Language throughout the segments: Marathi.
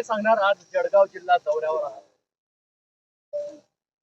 काय सांगणार? आज जळगाव जिल्हा दौऱ्यावर आहात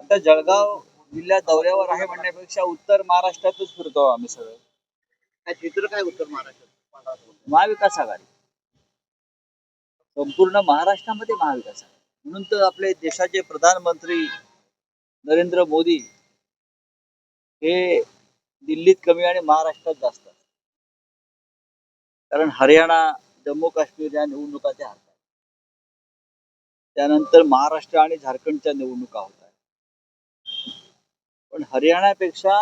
आता जळगाव जिल्हा दौऱ्यावर आहे म्हणण्यापेक्षा उत्तर महाराष्ट्रातच फिरतो आम्ही सगळे. काय चित्र काय उत्तर महाराष्ट्रात? महाविकास आघाडी. संपूर्ण महाराष्ट्रामध्ये महाविकास आघाडी. म्हणून तर आपले देशाचे प्रधानमंत्री नरेंद्र मोदी हे दिल्लीत कमी आणि महाराष्ट्रात जास्त. कारण हरियाणा जम्मू काश्मीर या निवडणुका ते हारतात त्यानंतर महाराष्ट्र आणि झारखंडच्या निवडणुका होत आहेत. पण हरियाणापेक्षा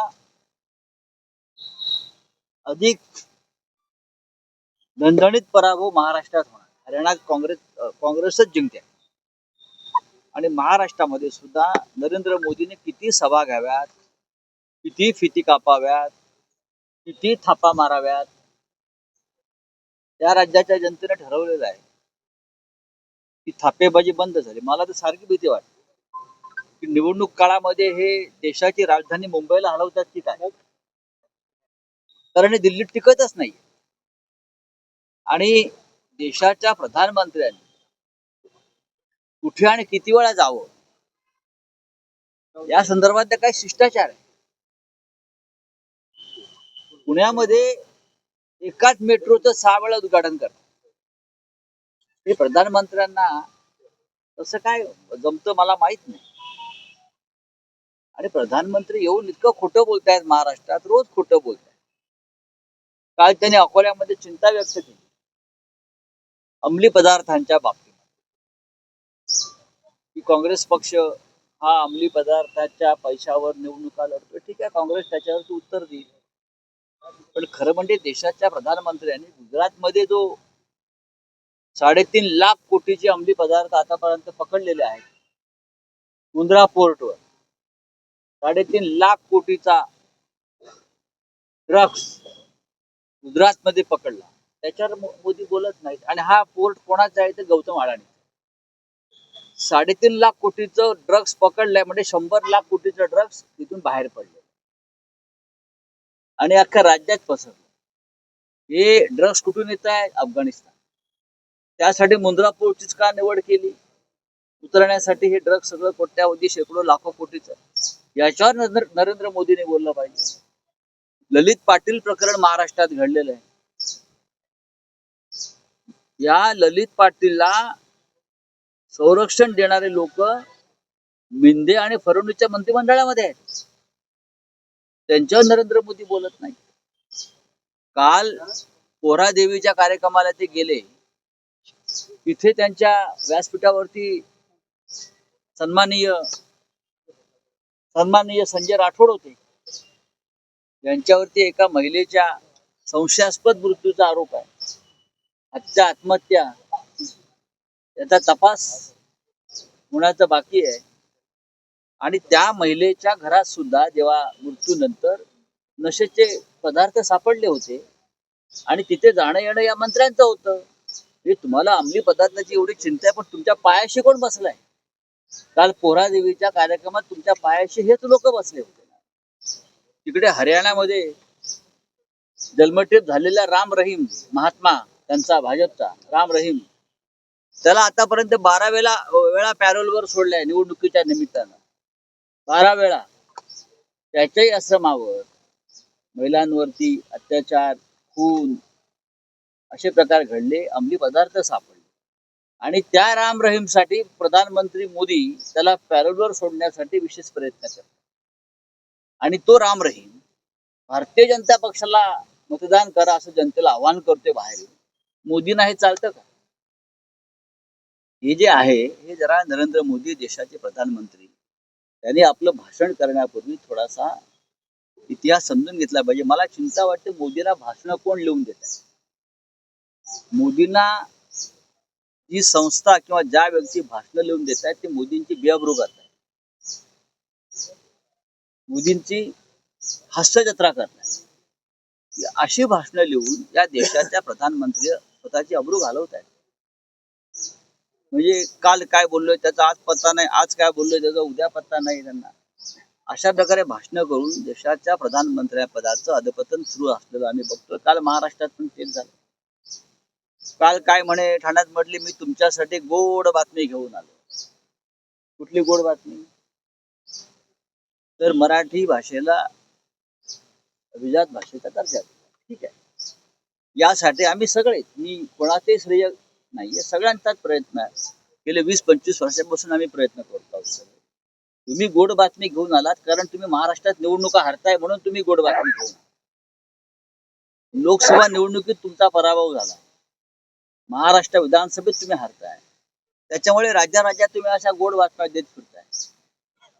अधिक दणदणीत पराभव महाराष्ट्रात होणार. हरियाणात काँग्रेस काँग्रेसच जिंकते. आणि महाराष्ट्रामध्ये सुद्धा नरेंद्र मोदीने किती सभा घ्याव्यात किती फिती कापाव्यात किती थापा माराव्यात या राज्याच्या जनतेने ठरवलेलं आहे. की थापेबाजी बंद झाली. मला तर सारखी भीती वाटते. की निवडणूक काळामध्ये हे देशाची राजधानी मुंबईला हलवतात की काय? कारण हे दिल्लीत टिकतच नाही आणि देशाच्या प्रधानमंत्र्यांनी कुठे आणि किती वेळा जावं? या संदर्भात तर काही शिष्टाचार आहे. पुण्यामध्ये एकाच मेट्रोचं सहा वेळा उद्घाटन करतात. हे प्रधानमंत्र्यांना तसं काय जमतं मला माहीत नाही. आणि प्रधानमंत्री येऊन इतकं खोटं बोलतायत महाराष्ट्रात रोज खोटं बोलतायत. काल त्यांनी अकोल्यामध्ये चिंता व्यक्त केली. अंमली पदार्थांच्या बाबतीत. की काँग्रेस पक्ष हा अंमली पदार्थाच्या पैशावर निवडणुका लढतो ठीक आहे काँग्रेस त्याच्यावरती उत्तर देईल. पण खरं म्हणजे देशाच्या प्रधानमंत्र्यांनी गुजरातमध्ये जो साडेतीन लाख कोटीचे अंमली पदार्थ आतापर्यंत पकडलेले आहेत. मुंद्रा पोर्टवर. साडेतीन लाख कोटीचा ड्रग्स गुजरातमध्ये पकडला. त्याच्यावर मोदी बोलत नाहीत. आणि हा पोर्ट कोणाचा आहे तर गौतम अडाणी साडेतीन लाख कोटीचं ड्रग्स पकडलंय म्हणजे शंभर लाख कोटीचं ड्रग्स तिथून बाहेर पडले आणि अख्ख्या राज्यात पसरलं हे ड्रग्स कुठून येत आहे अफगाणिस्तान. त्यासाठी मुंद्रा पोर्टचीच का निवड केली? उतरण्यासाठी हे ड्रग सगळं कोट्यावधी शेकडो लाखो कोटीचं याच्यावर नरेंद्र नरेंद्र मोदीने बोललं पाहिजे. ललित पाटील प्रकरण महाराष्ट्रात घडलेलं आहे. या ललित पाटीलला संरक्षण देणारे लोक मिंदे आणि फडणवीसच्या मंत्रिमंडळामध्ये आहेत. त्यांच्यावर नरेंद्र मोदी बोलत नाही काल पोरा देवीच्या कार्यक्रमाला ते गेले. तिथे त्यांच्या व्यासपीठावरती सन्माननीय सन्माननीय संजय राठोड होते. यांच्यावरती एका महिलेच्या संशयास्पद मृत्यूचा आरोप आहे. हत्या आत्महत्या याचा तपास होण्याचं बाकी आहे. आणि त्या महिलेच्या घरात सुद्धा जेव्हा मृत्यूनंतर नशेचे पदार्थ सापडले होते आणि तिथे जाणं येणं या मंत्र्यांचं होतं. हे तुम्हाला अंमली पदार्थाची एवढी चिंता आहे पण तुमच्या पायाशी कोण बसलाय? काल पोरादेवीच्या कार्यक्रमात तुमच्या पायाशी हेच लोक बसले होते. तिकडे हरियाणामध्ये जन्मठेप झालेला राम रहीम महात्मा त्यांचा भाजपचा राम रहीम त्याला आतापर्यंत बारा वेळा वेळा पॅरोलवर सोडलाय निवडणुकीच्या निमित्तानं. बारा वेळा. त्याच्याही आश्रमावर महिलांवरती अत्याचार खून असे प्रकार घडले अंमली पदार्थ सापडले. आणि त्या राम रहीमसाठी प्रधानमंत्री मोदी त्याला पॅरोलवर सोडण्यासाठी विशेष प्रयत्न करतात. आणि तो राम रहीम भारतीय जनता पक्षाला मतदान करा असं जनतेला आवाहन करतोय बाहेर मोदींना हे चालतं का? हे जे आहे हे जरा नरेंद्र मोदी देशाचे प्रधानमंत्री त्यांनी आपलं भाषण करण्यापूर्वी थोडासा इतिहास समजून घेतला पाहिजे. मला चिंता वाटते मोदीला भाषण कोण लिहून देत आहे? मोदींना जी संस्था किंवा ज्या व्यक्ती भाषण लिहून देत आहेत ते मोदींची बेअब्रू करतात मोदींची हास्यजत्रा करतात अशी भाषणं लिहून या देशाच्या प्रधानमंत्री स्वतःची अब्रू घालवत आहेत. म्हणजे काल काय बोललोय त्याचा आज पत्ता नाही आज काय बोललोय त्याचा उद्या पत्ता नाही त्यांना. अशा प्रकारे भाषणं करून देशाच्या प्रधानमंत्री पदाचं अधपतन सुरू असलेलं आम्ही बघतोय. काल महाराष्ट्रात पण तेच झालं. काल काय म्हणे ठाण्यात म्हटले मी तुमच्यासाठी गोड बातमी घेऊन आलो. कुठली गोड बातमी? तर मराठी भाषेला अभिजात भाषेचा दर्जा ठीक आहे. यासाठी आम्ही सगळे मी कोणाचे श्रेय नाहीये सगळ्यांचाच प्रयत्न आहे. गेले वीस पंचवीस वर्षापासून आम्ही प्रयत्न करतो आहोत सगळे. तुम्ही गोड बातमी घेऊन आलात कारण तुम्ही महाराष्ट्रात निवडणुका हरताय म्हणून तुम्ही गोड बातमी घेऊन लोकसभा निवडणुकीत तुमचा पराभव झाला. महाराष्ट्र विधानसभेत तुम्ही हरताय. त्याच्यामुळे राज्या राज्यात तुम्ही अशा गोड बातम्या देत फिरताय.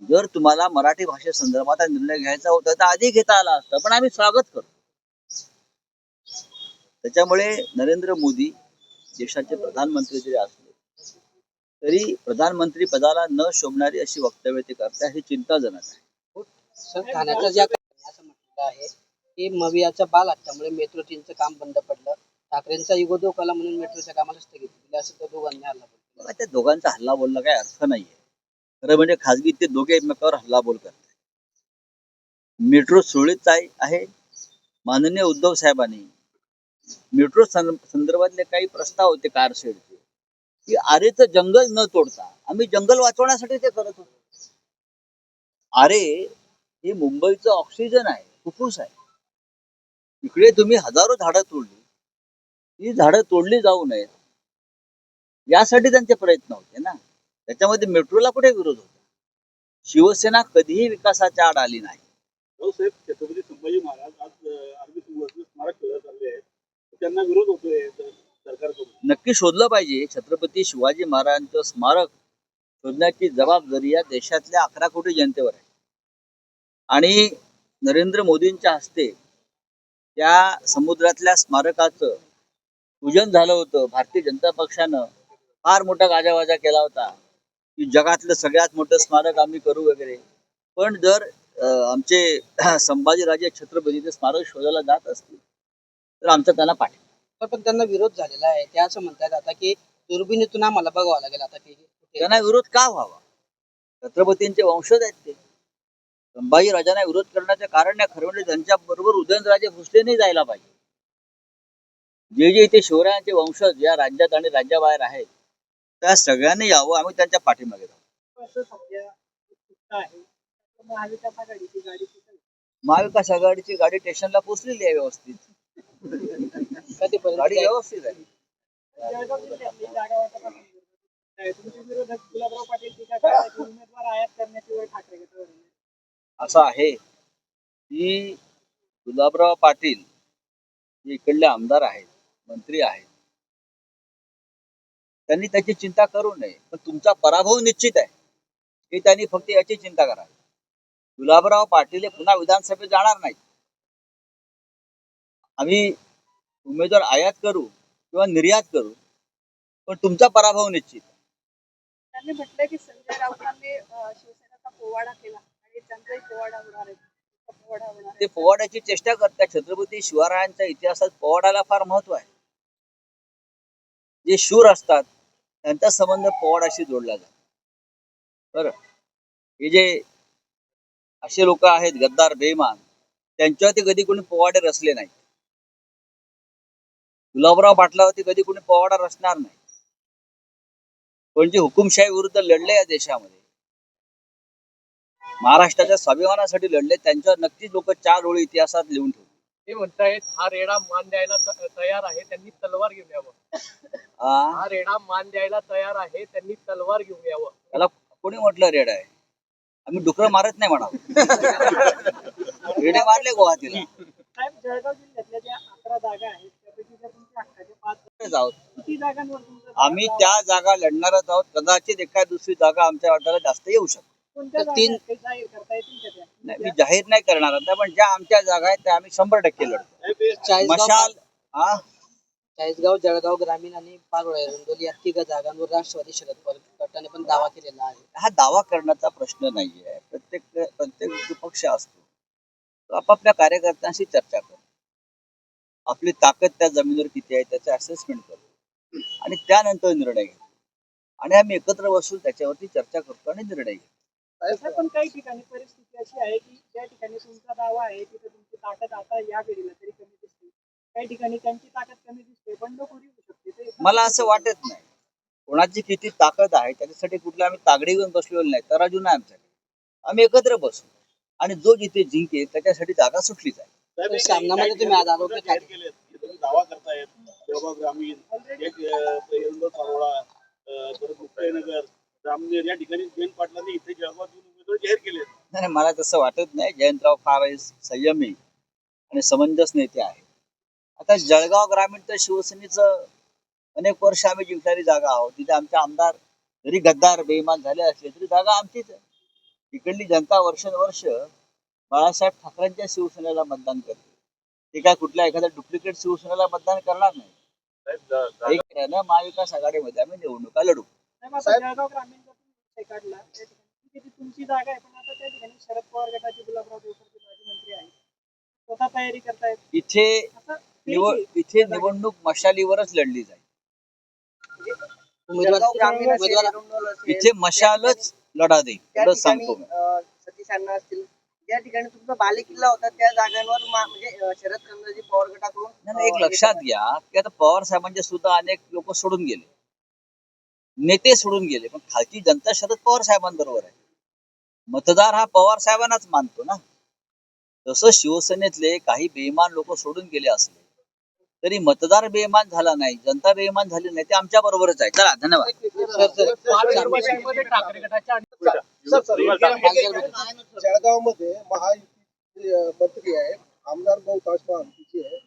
जर तुम्हाला मराठी भाषे संदर्भात निर्णय घ्यायचा होता तर आधी घेता आला असता पण आम्ही स्वागत करतो. त्याच्यामुळे नरेंद्र मोदी देशाचे प्रधानमंत्री जरी असले तरी प्रधानमंत्री पदाला न शोभणारी अशी वक्तव्य ते करतात हे चिंताजनक आहे. हो, ठाण्याचं ज्या असं म्हटलं आहे की मवियाच्या बाल हट्टामुळे मेट्रो ट्रेनचं काम बंद पडलं. ठाकरेंचा युगो धोकाला म्हणून मेट्रोच्या कामाला स्थगित दिली असं त्या दोघांनी हल्ला बोलला. त्या दोघांचा हल्ला बोलला काही अर्थ नाहीये. खरं म्हणजे खाजगी ते दोघे एकमेकावर हल्ला बोल करतात मेट्रो सुरळीत आहे आहे. माननीय उद्धव साहेबांनी मेट्रो संदर्भातले काही प्रस्ताव होते कारशेडचे की आरेचं जंगल न तोडता आम्ही जंगल वाचवण्यासाठी ते करत होतो. आरे हे मुंबईचं ऑक्सिजन आहे फुफ्फुस आहे. इकडे तुम्ही हजारो झाडं तोडली. ही झाडं तोडली जाऊ नयेत. यासाठी त्यांचे प्रयत्न होते ना. त्याच्यामध्ये मेट्रोला कुठे विरोध होता? शिवसेना कधीही विकासाच्या आड आली नाही. छत्रपती संभाजी महाराज आज स्मारक चालले त्यांना विरोध होतोय सरकारकडून. नक्की शोधलं पाहिजे. छत्रपती शिवाजी महाराजांचं स्मारक शोधण्याची जबाबदारी या देशातल्या अकरा कोटी जनतेवर आहे. आणि नरेंद्र मोदींच्या हस्ते त्या समुद्रातल्या स्मारकाचं पूजन झालं होतं. भारतीय जनता पक्षानं फार मोठा गाजावाजा केला होता. की जगातलं सगळ्यात मोठं स्मारक आम्ही करू वगैरे. पण जर आमचे संभाजीराजे छत्रपतीचे स्मारक शोधायला जात असतील तर आमचा त्यांना पाठिंबा पण त्यांना विरोध झालेला आहे. ते असं म्हणतात आता की दुर्बिणीतून आम्हाला बघावं लागेल आता की त्यांना विरोध का व्हावा? छत्रपतींचे वंशज आहेत ते. संभाजी राजांना विरोध करण्याचं कारण नाही खरं म्हणजे त्यांच्या बरोबर उदयनराजे भोसले नाही जायला पाहिजे. जे जे इथे शिवरायांचे वंशज या राज्यात आणि राज्याबाहेर आहेत त्या सगळ्यांनी यावं आम्ही त्यांच्या पाठीमागे जाऊ महाविकास आघाडीची गाडी स्टेशनला पोहोचलेली आहे व्यवस्थित. गाडी व्यवस्थित आहे. असं आहे की गुलाबराव पाटील इकडले आमदार आहेत. मंत्री आहेत. त्यांनी त्याची चिंता करू नये पण तुमचा पराभव निश्चित आहे. हे त्यांनी फक्त याची चिंता करावी गुलाबराव पाटील हे पुन्हा विधानसभेत जाणार नाहीत. आम्ही उमेदवार आयात करू किंवा निर्यात करू पण तुमचा पराभव निश्चित आहे. त्यांनी म्हटलं की संजय राऊतांनी शिवसेनेचा पोवाडा केला आणि त्यांचाही पोवाडा होणार आहे. तुमचा पोवाडा होणार आहे. ते पोवाड्याची चेष्टा करतात. छत्रपती शिवरायांच्या इतिहासात पोवाड्याला फार महत्त्व आहे. जे शूर असतात त्यांचा संबंध पोवाडाशी जोडला जातो. बरं. हे जे असे लोक आहेत गद्दार बेईमान त्यांच्यावरती कधी कोणी पोवाडे रचले नाही गुलाबराव पाटलावरती कधी कोणी पोवाडा रचणार नाही. पण जे हुकुमशाही विरुद्ध लढले या देशामध्ये? महाराष्ट्राच्या स्वाभिमानासाठी लढले त्यांच्यावर नक्कीच लोक चार ओळी इतिहासात लिहून ठेवले ते म्हणतायत हा रेडा मान द्यायला त- तयार आहे त्यांनी तलवार घेऊन यावं. हा रेडा मान द्यायला तयार आहे त्यांनी तलवार घेऊन यावं. त्याला कोणी म्हटलं रेड आहे? आम्ही डुकरं मारत नाही म्हणा रेडे मारले गुवाहाटीला साहेब जळगाव जिल्ह्यातल्या ज्या अकरा जागा आहेत त्यापैकी जर तुमच्या हक्काच्या पाच आहोत किती जागांवर तुमचं आम्ही त्या जागा लढणारच आहोत. कदाचित एका दुसरी जागा आमच्या वाट्याला जास्त येऊ शकते. तर तीन-? नाही मी जाहीर नाही करणार आता पण ज्या आमच्या जागा आहेत त्या आम्ही शंभर टक्के लढतो. हे मशाल हा? चाळीसगाव जळगाव ग्रामीण आणि पारोळे रुंदोली या तिघ जागांवर राष्ट्रवादी शरद पवार गटाने पण दावा केलेला आहे. हा दावा करण्याचा प्रश्न नाहीये. प्रत्येक प्रत्येक जो पक्ष असतो. तो आपापल्या कार्यकर्त्यांशी चर्चा करतो. आपली ताकद त्या जमिनीवर किती आहे त्याचं असेसमेंट करतो. आणि त्यानंतर निर्णय घेतो. आणि आम्ही एकत्र बसून त्याच्यावरती चर्चा करतो आणि निर्णय घेतो. पण काही ठिकाणी परिस्थिती अशी आहे की ज्या ठिकाणी तुमचा दावा आहे तिथे तुमची ताकद आता या घडीला तरी कमी दिसते. काही ठिकाणी त्यांची ताकद कमी दिसते बंडखोरी होऊ शकते. मला असं वाटत नाही. कोणाची किती ताकद आहे त्याच्यासाठी कुठले आम्ही तागडी घेऊन बसलेलो नाही तराजू नाही आमच्याकडे. आम्ही एकत्र बसू. आणि जो जिथे जिंकेल त्याच्यासाठी जागा साहेब, एक- सामनामध्ये तुम्ही आज तुम्ही दावा करतायत ग्रामीण एक परत मुक्ताईनगर जामनेर या ठिकाणी जयंत पाटलांनी इथे उमेदवार जाहीर केलेत नाही नाही, मला तसं वाटत नाही. जयंतराव फार संयमी आणि समंजस नेते आहे आता जळगाव ग्रामीण तर शिवसेनेचं अनेक वर्ष आम्ही जिंकणारी जागा आहोत. तिथे आमचे आमदार जरी गद्दार बेईमान झाले असले तरी जागा आमचीच आहे. इकडली जनता वर्षानुवर्ष बाळासाहेब ठाकरेंच्या शिवसेनेला मतदान करते. ते काय कुठल्या एखाद्या डुप्लिकेट शिवसेनेला मतदान करणार नाही. साहेब, जा- जा- एक आहे ना महाविकास आघाडीमध्ये आम्ही निवडणुका लढू. जळगाव ग्रामीणचा तुम्ही विषय काढला त्या ठिकाणी ती तुमची जागा आहे पण आता त्या ठिकाणी शरद पवार गटाचे गुलाबराव देवकरचे माजी मंत्री आहेत. स्वतः तयारी करतायत. इथे निवड इथे निवडणूक मशालीवरच लढली जाईल. उमेदवार जळगाव ग्रामीण असेल, उमेदवार एरंडोल असेल, इथे मशालच लढा देईल त्या एवढंच ठिकाणी सांगतो मी. अं, सतीश अण्णा असतील ज्या ठिकाणी तुमचा बालेकिल्ला होता त्या जागांवर मा- म्हणजे अं, शरद कंदाजी पवार गटाकडून नाही, नाही, एक अं, लक्षात घ्या की आता पवार साहेबांचे सुद्धा अनेक लोक सोडून गेले. नेते सोडून गेले. पण खालची जनता शरद पवार साहेबांबरोबर आहे. मतदार हा पवार साहेबांनाच मानतो ना. तसं शिवसेनेतले काही बेमान लोक सोडून गेले असले तरी मतदार बेमान झाला नाही जनता बेईमान झाली नाही ते आमच्या बरोबरच आहे. चला धन्यवाद. महाविकासमध्ये जळगावमध्ये महायुती मंत्री आहे आमदार बहुतांश महायुतीचे आहे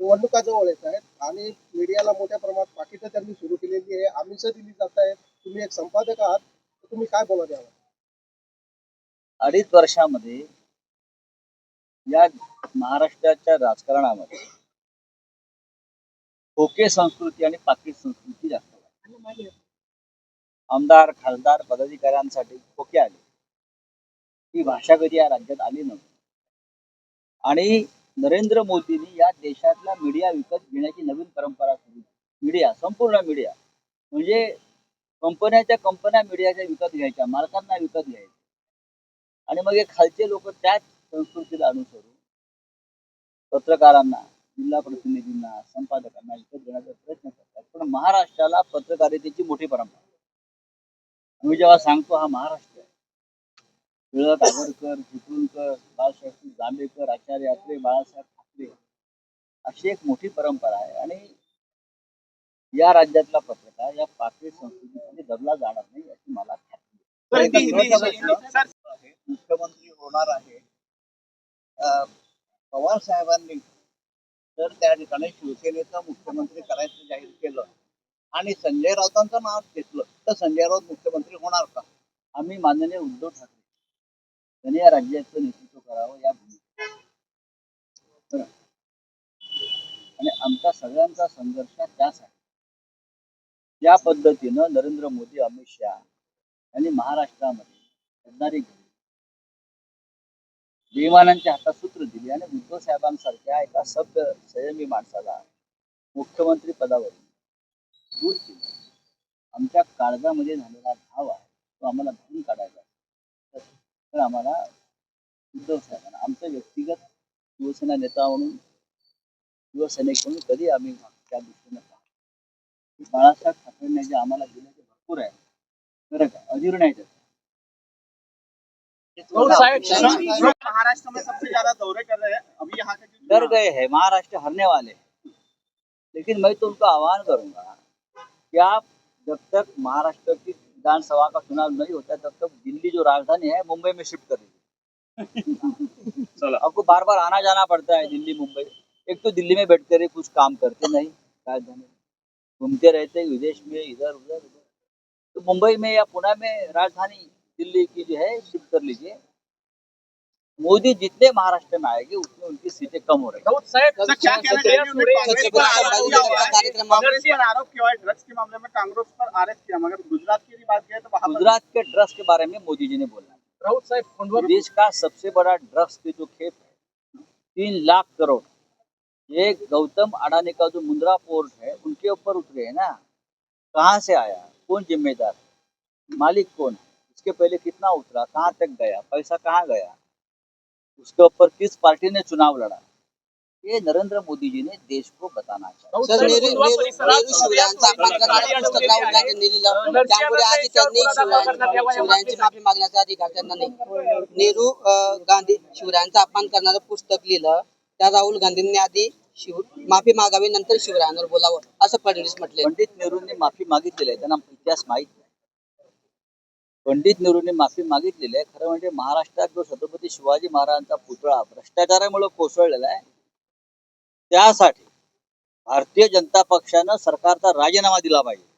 निवडणुका जवळ येत आहेत आणि मीडियाला मोठ्या प्रमाणात पाकिटं त्यांनी सुरू केलेली आहे. आमिष दिली जात आहेत. तुम्ही एक संपादक आहात. तुम्ही काय बोला द्यावं अडीच वर्षामध्ये या महाराष्ट्राच्या राजकारणामध्ये खोके संस्कृती आणि पाकिट संस्कृती जास्त आमदार खासदार पदाधिकाऱ्यांसाठी खोके आले. ही भाषा कधी या राज्यात आली नव्हती. आणि नरेंद्र मोदींनी या देशातला मीडिया विकत घेण्याची नवीन परंपरा सुरू मीडिया संपूर्ण मीडिया म्हणजे कंपन्याच्या कंपन्या मीडियाच्या विकत घ्यायच्या मालकांना विकत घ्यायच्या आणि मग हे खालचे लोक त्याच संस्कृतीला अनुसरून पत्रकारांना जिल्हा प्रतिनिधींना संपादकांना विकत घेण्याचा प्रयत्न करतात. पण महाराष्ट्राला पत्रकारितेची मोठी परंपरा. आहे. मी जेव्हा सांगतो हा महाराष्ट्र आहे. टिळक आगरकर चिपळूणकर बाळशास्त्री जांभेकर आचार्य यात्रे बाळासाहेब ठाकरे अशी एक मोठी परंपरा आहे. आणि या राज्यातला पत्रकार या पाकिट संस्कृतीमध्ये दबला जाणार नाही याची मला खात्री. मुख्यमंत्री होणार आहे. पवार साहेबांनी जर त्या ठिकाणी शिवसेनेचं मुख्यमंत्री करायचं जाहीर केलं आणि संजय राऊतांचं नाव घेतलं. तर संजय राऊत मुख्यमंत्री होणार का? आम्ही माननीय उद्धव ठाकरे त्याने या राज्याचं नेतृत्व करावं या भूमिकेत आणि आमचा सगळ्यांचा संघर्ष त्याच आहे या पद्धतीनं नरेंद्र मोदी अमित शहा यांनी महाराष्ट्रामध्ये घडणारी केली हातात सूत्र दिली आणि उद्धव साहेबांसारख्या एका सभ्य संयमी माणसाला मुख्यमंत्री पदावरून दूर केलं. आमच्या काळजामध्ये झालेला धाव आहे तो आम्हाला भरून काढायचा. आहे. तर- आम्हाला उद्धव साहेबांना आमचं व्यक्तिगत शिवसेना नेता म्हणून शिवसैनिक म्हणून कधी आम्ही त्या दृष्टीने पाहतो बाळासाहेब ठाकरेंनी जे आम्हाला दिलं ते भरपूर आहे. खरं काय अजीर्ण आहे महाराष्ट्र में सबसे ज्यादा दौरे कर रहे हैं अभी यहाँ के जो डर गए हैं महाराष्ट्र हारने वाले। लेकिन मैं तो उनको आह्वान करूंगा कि आप जब तक महाराष्ट्र की विधानसभा का चुनाव नहीं होता तब तक दिल्ली जो राजधानी है मुंबई में शिफ्ट कर दीजिए। चलो। आपको बार बार आना जाना पड़ता है दिल्ली मुंबई। एक तो दिल्ली में बैठ कर ही कुछ काम करते नहीं राजधानी। घूमते रहते विदेश में इधर। उधर उधर तो मुंबई में या पुणे में राजधानी दिल्ली की जो है शिफ्ट कर लीजिए। मोदी जितने महाराष्ट्र में आएँगे उतने उनकी सीटें कम हो रही गुजरात की बात करें तो गुजरात के ड्रग्स के बारे में मोदी जी ने बोला। साहेब देश का सबसे बड़ा ड्रग्स की जो खेप है तीन लाख करोड़। ये गौतम अडानी का जो मुंद्रा पोर्ट है उनके ऊपर उतरे है ना। कहाँ से आया? कौन जिम्मेदार है? मालिक कौन है? इसके पहले कितना उतरा? कहाँ तक गया? पैसा कहाँ गया? उसके ऊपर किस पार्टी ने चुनाव लड़ा? ये नरेंद्र मोदी जी ने देश को बताना शिवरायांचा अपमान करणारं पुस्तक राहुल गांधींनी लिहिलं त्यामुळे आधी त्यांनी शिवरायांची शिवरायांची माफी मागण्याचा अधिकार त्यांना नाही. नेहरू गांधी शिवरायांचा अपमान करणारं पुस्तक लिहिलं. त्या राहुल गांधींनी आधी शिव माफी मागावी नंतर शिवरायांवर बोलावं असं फडणवीस म्हटले. पंडित नेहरूंनी माफी मागितलेली आहे. त्यांना इतिहास माहीत पंडित नेहरूंनी माफी मागितलेली आहे खरं म्हणजे महाराष्ट्रात जो छत्रपती शिवाजी महाराजांचा पुतळा भ्रष्टाचारामुळे कोसळलेला आहे त्यासाठी भारतीय जनता पक्षानं सरकारचा राजीनामा दिला पाहिजे